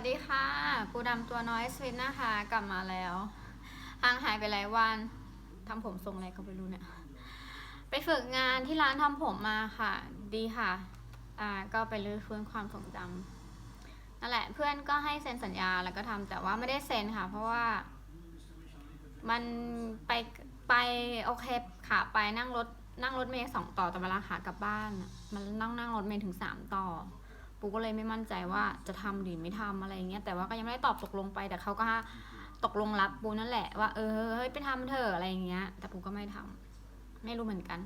วัสดีค่ะกูดำตัวน้อยสวิตนะคะ กลับมาแล้วห่างหายไปหลายวันทำผมทรงอะไรก็ไม่รู้เนี่ย ไปฝึกงานที่ร้านทำผมมาค่ะ ดีค่ะ อ่า ก็ไปรื้อฟื้นความทรงจำนั่นแหละ เพื่อนก็ให้เซ็นสัญญาแล้วก็ทำแต่ว่าไม่ได้เซ็นค่ะ เพราะว่า มันไปไปโอเคขาไปนั่งรถนั่งรถเมย์สองต่อแต่เวลาขากลับบ้าน มันนั่งนั่งรถเมย์ถึงสามต่อ ปูก็เลยไม่มั่นใจว่าจะทำหรือไม่ทำอะไรเงี้ยแต่ว่าก็ยังไม่ได้ตอบตกลงไปแต่เขาก็ตกลงรับปูนั่นแหละ ว่าเออเฮ้ยไปทำเถอะอะไรเงี้ย แต่ปูก็ไม่ทำไม่รู้เหมือนกัน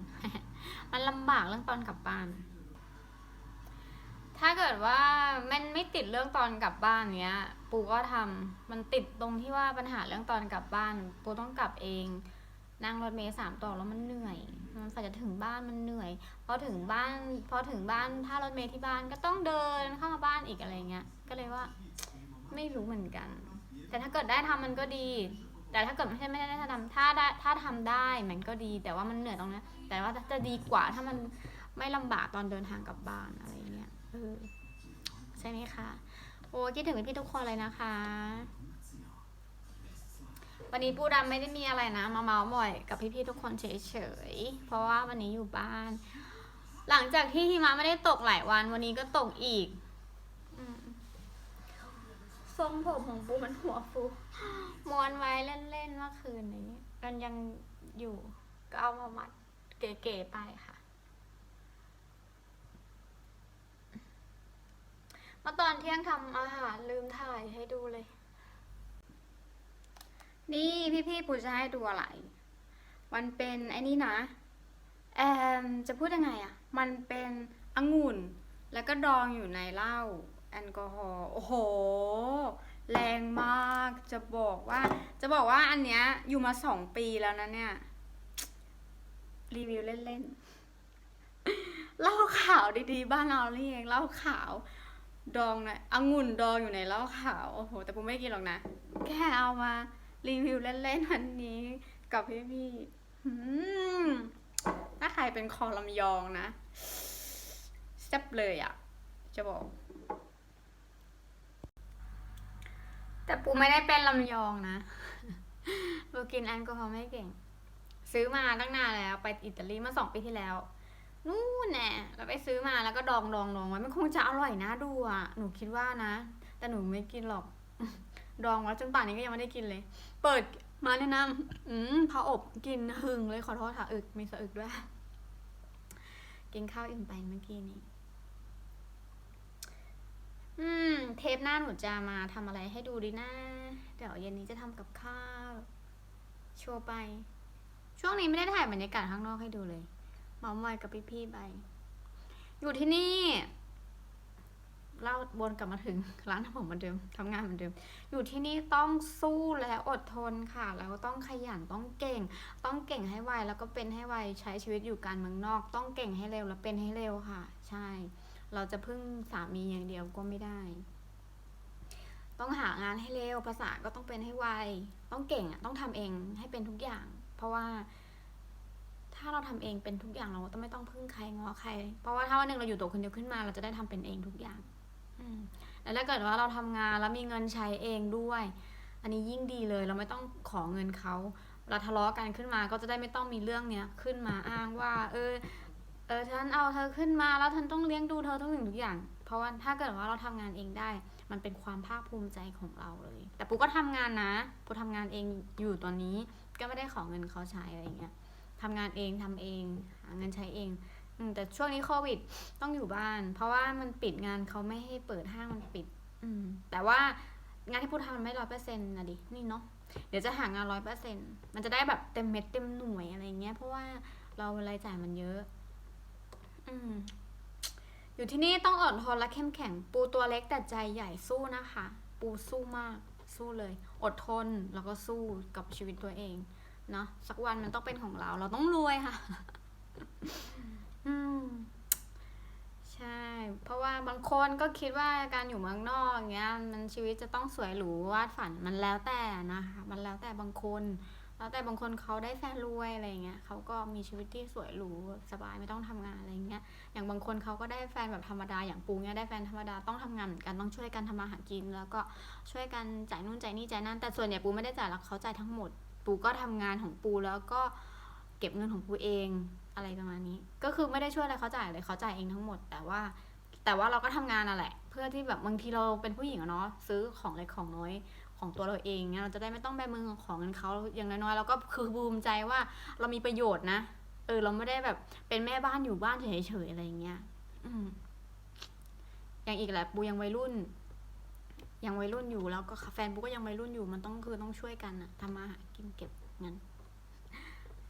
มันลำบากเรื่องตอนกลับบ้าน ถ้าเกิดว่ามันไม่ติดเรื่องตอนกลับบ้านเนี้ย ปูก็ทำมันติดตรงที่ว่าปัญหาเรื่องตอนกลับบ้าน ปูต้องกลับเอง นั่งรถเมล์สามต่อแล้วมันเหนื่อย มันฝ่าจะถึงบ้านมันเหนื่อย พอถึงบ้าน พอถึงบ้าน ถ้ารถเมล์ที่บ้านก็ต้องเดินเข้ามาบ้านอีกอะไรเงี้ย ก็เลยว่าไม่รู้เหมือนกัน แต่ถ้าเกิดได้ทำมันก็ดี แต่ถ้าเกิดไม่ใช่ไม่ได้ทำถ้าได้ถ้าทำได้มันก็ดี แต่ว่ามันเหนื่อยตรงนั้นแต่ว่าจะดีกว่าถ้ามันไม่ลำบากตอนเดินทางกลับบ้านอะไรเงี้ย เออ ใช่ไหมคะ โอ้คิดถึงพี่ทุกคนเลยนะคะ วันนี้ปูดำไม่ได้มีอะไรนะ มาเมาส์มอยกับพี่ๆทุกคนเฉยๆ เพราะว่าวันนี้อยู่บ้าน หลังจากที่หิมะไม่ได้ตกหลายวัน วันนี้ก็ตกอีกอืมทรงผมของปูมันหัวฟูม้วนไว้เล่นๆเมื่อคืนนี้ มันยังอยู่ก็เอามามัดเก๋ๆไปค่ะเมื่อตอนเที่ยงทำอาหารลืมถ่ายให้ดูเลย นี่พี่ๆปูจะให้ดูอะไร มันเป็นไอ้นี่นะ แอมจะพูดยังไงอะมันเป็นองุ่น แล้วก็ดองอยู่ในเหล้าแอลกอฮอล์ โอ้โห แรงมาก จะบอกว่า จะบอกว่าอันเนี้ยอยู่มาสองปีแล้วนะเนี่ย รีวิวเล่นๆ เหล้าขาวดีๆ บ้านเรานี่เองเหล้าขาวดองนะองุ่นดองอยู่ในเหล้าขาว โอ้โห แต่ปูไม่กินหรอกนะ แค่เอามา รีวิวเล่นๆวันนี้ กับพี่พี่ๆหืมถ้าใครเป็นคอลำยองนะแซ่บเลยอะ่ะ จะบอก แต่ปูไม่ได้เป็นลำยองนะปูกินแอลกอฮอล์ไม่เก่ง ซื้อมาตั้งนานแล้ว ไปอิตาลีมื่อสองปีที่แล้วนู่นแน่แล้วไปซื้อมาแล้วก็ดองดองดองไว้มันคงจะอร่อยนะดูอะ หนูคิดว่านะ แต่หนูไม่กินหรอก ดองไว้จนป่านนี้ก็ยังไม่ได้กินเลย เปิดมาแนะนำอืมพออบกินหึงเลยขอโทษค่ะอึกมีสะอึกด้วย กินข้าวอิ่มไปเมื่อกี้นี้ อืม เทปหน้าหนูจะมาทำอะไรให้ดูดีนะ เดี๋ยวเย็นนี้จะทำกับข้าว โชว์ไป ช่วงนี้ไม่ได้ถ่ายบรรยากาศข้างนอกให้ดูเลยมามอยกับพี่ๆไป อยู่ที่นี่ เล่าวนกลับมาถึงร้านทำผมเหมือนเดิมทำงานเหมือนเดิม อยู่ที่นี่ต้องสู้และอดทนค่ะ แล้วต้องขยันต้องเก่ง ต้องเก่งให้ไวแล้วก็เป็นให้ไวใช้ชีวิตอยู่การเมืองนอก ต้องเก่งให้เร็วและเป็นให้เร็วค่ะ ใช่ เราจะพึ่งสามีอย่างเดียวก็ไม่ได้ ต้องหางานให้เร็วภาษาก็ต้องเป็นให้ไวต้องเก่งอะต้องทำเองให้เป็นทุกอย่าง เพราะว่าถ้าเราทำเองเป็นทุกอย่างเราก็ไม่ต้องพึ่งใครงอใคร เพราะว่าถ้าวันหนึ่งเราอยู่ตัวคนเดียวขึ้นมา เราจะได้ทำเป็นเองทุกอย่าง แล้วถ้าเกิดว่าเราทำงานแล้วมีเงินใช้เองด้วย อันนี้ยิ่งดีเลยเราไม่ต้องขอเงินเขาเราทะเลาะกันขึ้นมาก็จะได้ไม่ต้องมีเรื่องเนี้ยขึ้นมาอ้างว่า เออเออฉันเอาเธอขึ้นมาแล้วฉันต้องเลี้ยงดูเธอทุกสิ่งทุกอย่าง เพราะว่าถ้าเกิดว่าเราทำงานเองได้ มันเป็นความภาคภูมิใจของเราเลย แต่ปูก็ทำงานนะปูทำงานเองอยู่ตอนนี้ก็ไม่ได้ขอเงินเขาใช้อะไรเงี้ยทำงานเองทำเองหาเงินใช้เอง แต่ช่วงนี้โควิดต้องอยู่บ้าน เพราะว่ามันปิดงานเขาไม่ให้เปิดห้างมันปิด อืม แต่ว่างานที่พูดทำมันไม่ร้อยเปอร์เซ็นต์นะดิ นี่เนาะ เดี๋ยวจะหางานร้อยเปอร์เซ็นต์มันจะได้แบบเต็มเม็ดเต็มหน่วยอะไรเงี้ย เพราะว่าเรารายจ่ายมันเยอะ อืม อยู่ที่นี่ต้องอดทนและเข้มแข็ง ปูตัวเล็กแต่ใจใหญ่สู้นะคะ ปูสู้มาก สู้เลย อดทนแล้วก็สู้กับชีวิตตัวเอง เนาะ สักวันมันต้องเป็นของเรา เราต้องรวยค่ะ อืม ใช่ เพราะว่าบาง คนก็คิดว่าการอยู่เมืองนอกอย่างเงี้ยมันชีวิตจะต้องสวยหรูวาดฝันมันแล้วแต่นะคะมันแล้วแต่บางคน แล้วแต่บางคนเขาได้แฟนรวยอะไรเงี้ยเขาก็มีชีวิตที่สวยหรูสบายไม่ต้องทำงานอะไรเงี้ยอย่างบางคนเขาก็ได้แฟนแบบธรรมดาอย่างปูเนี่ยได้แฟนธรรมดาต้องทำงานเหมือนกันต้องช่วยกันทำมาหากิน แล้วก็ช่วยกันจ่ายนู่นจ่ายนี่จ่ายนั่นแต่ส่วนใหญ่ปูไม่ได้จ่ายหรอกเขาจ่ายทั้งหมด ปูก็ทำงานของปูแล้วก็เก็บเงินของปูเองอะไรประมาณนี้ ก็คือไม่ได้ช่วยอะไรเขาจ่ายเลยเขาจ่ายเองทั้งหมด แต่ว่า แต่ว่าเราก็ทำงานน่ะแหละ เพื่อที่แบบบางทีเราเป็นผู้หญิงอะเนาะซื้อของเล็กของน้อยของตัวเราเองเนี่ยเราจะได้ไม่ต้องแบมือของเงินเขาอย่างน้อยๆเราก็คือภูมิใจว่าเรามีประโยชน์นะเออเราไม่ได้แบบเป็นแม่บ้านอยู่บ้านเฉยๆอะไรอย่างเงี้ยอืมอย่างอีกแหละปูยังวัยรุ่น ยังวัยรุ่นอยู่แล้วก็แฟนปูก็ยังวัยรุ่นอยู่มันต้องคือต้องช่วยกันอะทำมาหากินเก็บเงิน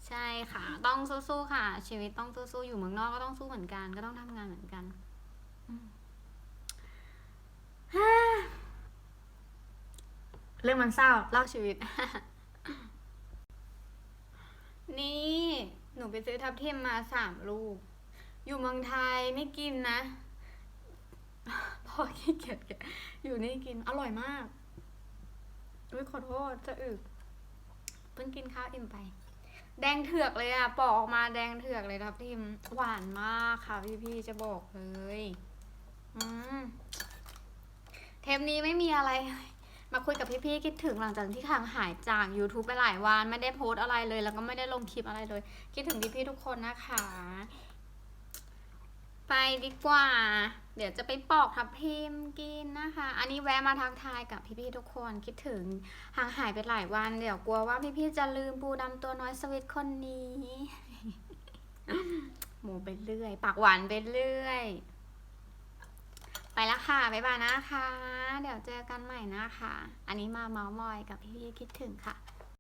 ใช่ค่ะ ต้องสู้ๆค่ะ ชีวิตต้องสู้ๆอยู่เมืองนอกก็ต้องสู้เหมือนกัน ก็ต้องทำงานเหมือนกัน เรื่องมันเศร้าเล่าชีวิต นี่ หนูไปซื้อทับทิมมาสามลูก อยู่เมืองไทยไม่กินนะ พอขี้เกียจแกอยู่นี่กิน อร่อยมากอุ้ยขอโทษจะอึกเพิ่งกินข้าวอิ่มไป แดงเถือกเลยอะปอกออกมาแดงเถือกเลยทับทิม หวานมากค่ะพี่ๆจะบอกเลย อืม เทปนี้ไม่มีอะไร มาคุยกับพี่ๆคิดถึงหลังจากที่ห่างหายจาก YouTube ไปหลายวันไม่ได้โพสอะไรเลย แล้วก็ไม่ได้ลงคลิปอะไรเลย คิดถึงพี่ๆทุกคนนะคะ ไปดีกว่า เดี๋ยวจะไปปอกทับทิมกินนะคะ อันนี้แวะมาทักทายกับพี่ๆทุกคนคิดถึงห่างหายไปหลายวัน เดี๋ยวกลัวว่าพี่ๆจะลืมปูดำตัวน้อยสวิตคนนี้หมูไปเรื่อย ปากหวานไปเรื่อย ไปแล้วค่ะ บ๊ายบายนะคะ เดี๋ยวเจอกันใหม่นะคะ อันนี้มาเมาส์มอยกับพี่ๆคิดถึงค่ะ